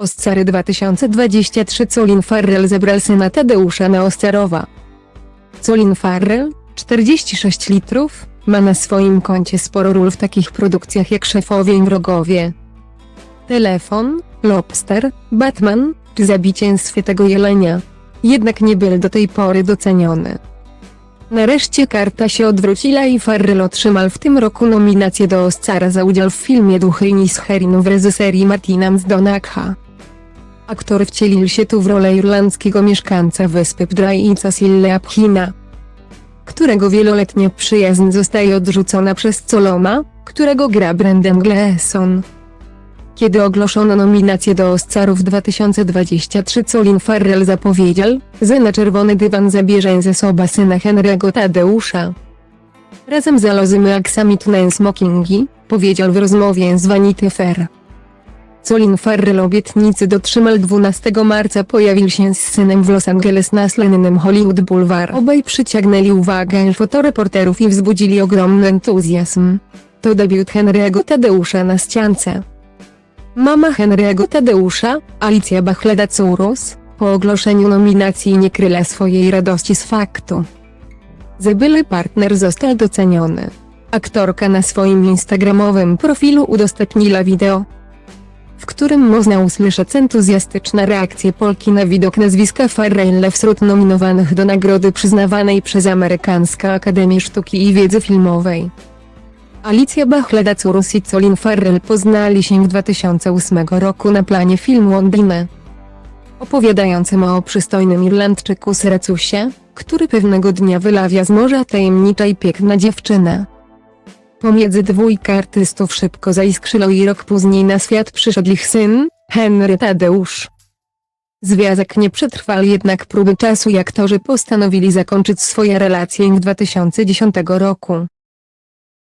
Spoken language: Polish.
Oscary 2023 Colin Farrell zebrał syna Tadeusza na Oscarowa. Colin Farrell, 46 litrów, ma na swoim koncie sporo ról w takich produkcjach jak Szefowie i Wrogowie. Telefon, Lobster, Batman, czy Zabicie Świętego Jelenia. Jednak nie był do tej pory doceniony. Nareszcie karta się odwróciła i Farrell otrzymał w tym roku nominację do Oscara za udział w filmie Duchy i Nisherin w reżyserii Martina Mzdonakha. Aktor wcielił się tu w rolę irlandzkiego mieszkańca wyspy Pdraica Sille Pchina, którego wieloletnia przyjaźń zostaje odrzucona przez Coloma, którego gra Brendan Gleeson. Kiedy ogłoszono nominację do Oscarów 2023 Colin Farrell zapowiedział, że na czerwony dywan zabierze ze sobą syna Henry'ego Tadeusza. Razem z alozymy aksamitne smokingi, powiedział w rozmowie z Vanity Fair. Colin Farrell obietnicy dotrzymał 12 marca pojawił się z synem w Los Angeles na słynnym Hollywood Boulevard. Obaj przyciągnęli uwagę fotoreporterów i wzbudzili ogromny entuzjazm. To debiut Henry'ego Tadeusza na ściance. Mama Henry'ego Tadeusza, Alicja Bachleda-Curus, po ogłoszeniu nominacji nie kryła swojej radości z faktu. że były partner został doceniony. Aktorka na swoim instagramowym profilu udostępniła wideo, w którym można usłyszeć entuzjastyczne reakcje Polki na widok nazwiska Farrella wśród nominowanych do nagrody przyznawanej przez Amerykańską Akademię Sztuki i Wiedzy Filmowej. Alicja Bachleda-Curus i Colin Farrell poznali się w 2008 roku na planie filmu Ondine. Opowiadającym o przystojnym Irlandczyku Seracusie, który pewnego dnia wylawia z morza tajemnicza i piękna dziewczynę. Pomiędzy dwójka artystów szybko zaiskrzyło i rok później na świat przyszedł ich syn, Henry Tadeusz. Związek nie przetrwał jednak próby czasu i aktorzy postanowili zakończyć swoje relacje w 2010 roku.